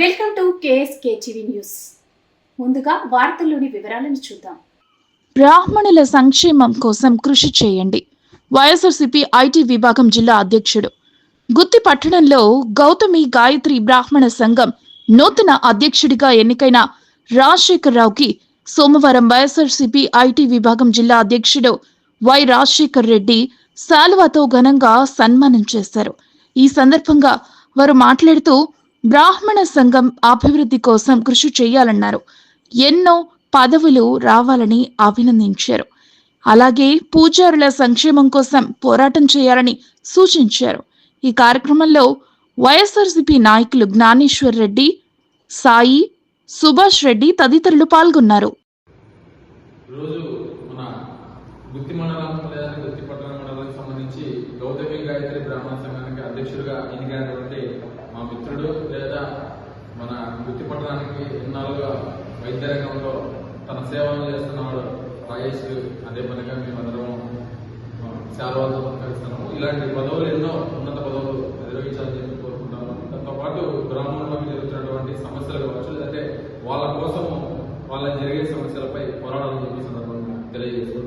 Welcome to KSK TV news. ముందుగా వార్తల్లోని వివరాలను చూద్దాం. బ్రాహ్మణుల సంక్షేమం కోసం కృషి చేయండి. వైఎస్ఆర్సీపీ ఐటీ విభాగం జిల్లా అధ్యక్షుడు. గుత్తి పట్టణంలో గౌతమి గాయత్రి బ్రాహ్మణ సంఘం నూతన అధ్యక్షుడిగా ఎన్నికైన రాజశేఖర్ రావుకి సోమవారం వైఎస్ఆర్సీపీ ఐటీ విభాగం జిల్లా అధ్యక్షుడు వై రాజశేఖర్ రెడ్డి శాలువాతో ఘనంగా సన్మానం చేశారు. ఈ సందర్భంగా వారు మాట్లాడుతూ బ్రాహ్మణ సంఘం అభివృద్ధి కోసం కృషి చేయాలన్నారు. ఎన్నో పదవులు రావాలని అభినందించారు. అలాగే పూజారుల సంక్షేమం కోసం పోరాటం చేయాలని సూచించారు. ఈ కార్యక్రమంలో వైఎస్ఆర్సీపీ నాయకులు జ్ఞానేశ్వర్ రెడ్డి సాయి సుభాష్ రెడ్డి తదితరులు పాల్గొన్నారు. మన గుత్తి మండలం లేదా గుత్తి నుంచి గౌతమి గాయత్రి బ్రాహ్మణ సంఘానికి అధ్యక్షుడిగా ఎన్నికైనటువంటి మా మిత్రుడు లేదా మన గుత్తి పట్టణానికి ఎన్నాళ్ళుగా వైద్య రంగంలో తన సేవలు చేస్తున్నాడు రాజేష్ అదే పనిగా మేమందరం ఆ, శాలవాలతో ఇలాంటి పదవులు ఎన్నో ఉన్నత పదవులు నిర్వహించాలని చెప్పి కోరుకుంటాము. దాంతో పాటు గ్రామంలో జరుగుతున్నటువంటి సమస్యలు కావచ్చు లేదంటే వాళ్ళ కోసము వాళ్ళ జరిగే సమస్యలపై పోరాడాలని చెప్పి సందర్భంగా తెలియజేస్తున్నాం.